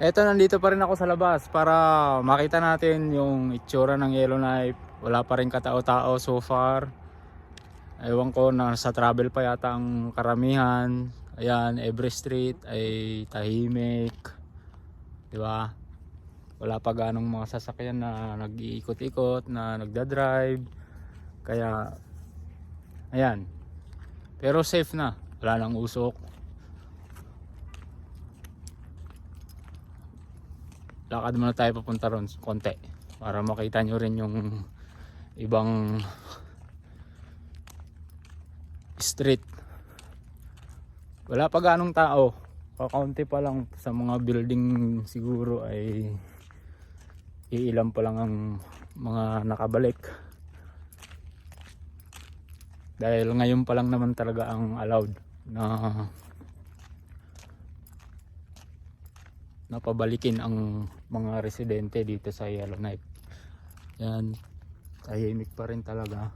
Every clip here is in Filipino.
Eto, nandito pa rin ako sa labas para makita natin yung itsura ng Yellowknife. Wala pa rin katao-tao so far. Ewan ko, nasa travel pa yata ang karamihan. Ayan, every street ay tahimik. Di ba? Wala pa ganong mga sasakyan na nag-iikot-ikot, na nagda-drive. Kaya, ayan. Pero safe na. Wala nang usok. Lakad muna tayo papunta ron konti para makita nyo rin yung ibang street. Wala pa ganong tao. Kakaunti pa lang sa mga building siguro ay iilan pa lang ang mga nakabalik. Dahil ngayon pa lang naman talaga ang allowed na napabalikin ang mga residente dito sa Yellowknife. Yan, tahimik pa rin talaga.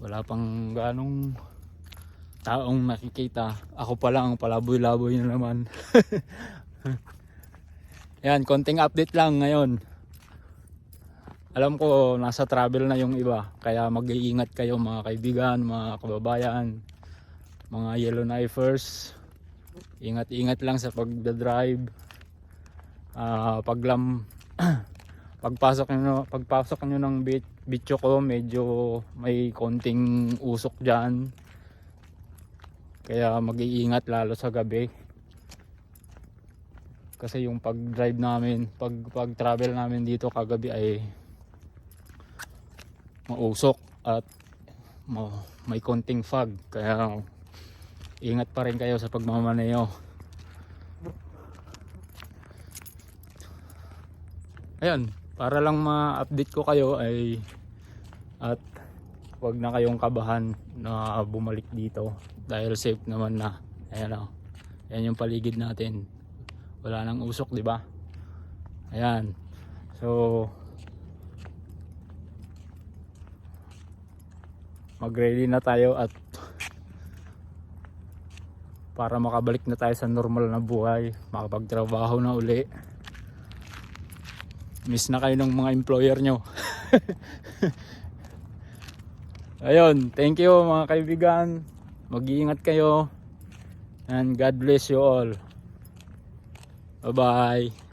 Wala pang ganong taong nakikita. Ako pa lang, palaboy-laboy na naman. Yan, konting update lang ngayon alam ko nasa travel na yung iba. Kaya mag-iingat kayo mga kaibigan, mga kababayan mga yellowknifers ingat-ingat lang sa pagdadrive. Ah, paglam pagpasok nyo pagpasok nyo ng bit ko medyo may konting usok dyan. Kaya mag-iingat lalo sa gabi. Kasi yung pag drive namin pag pag travel namin dito kagabi ay mausok at ma- may konting fog. Kaya ingat pa rin kayo sa pagmamaneho. Ayun para lang ma-update ko kayo ay at wag na kayong kabahan na bumalik dito. Dahil safe naman na. Ayan o yan yung paligid natin. Wala nang usok di ba? Ayan. So mag-ready na tayo at para makabalik na tayo sa normal na buhay, makapagtrabaho na uli. Miss na kayo ng mga employer nyo. Ayun, thank you mga kaibigan. Mag-iingat kayo. And God bless you all. Bye-bye.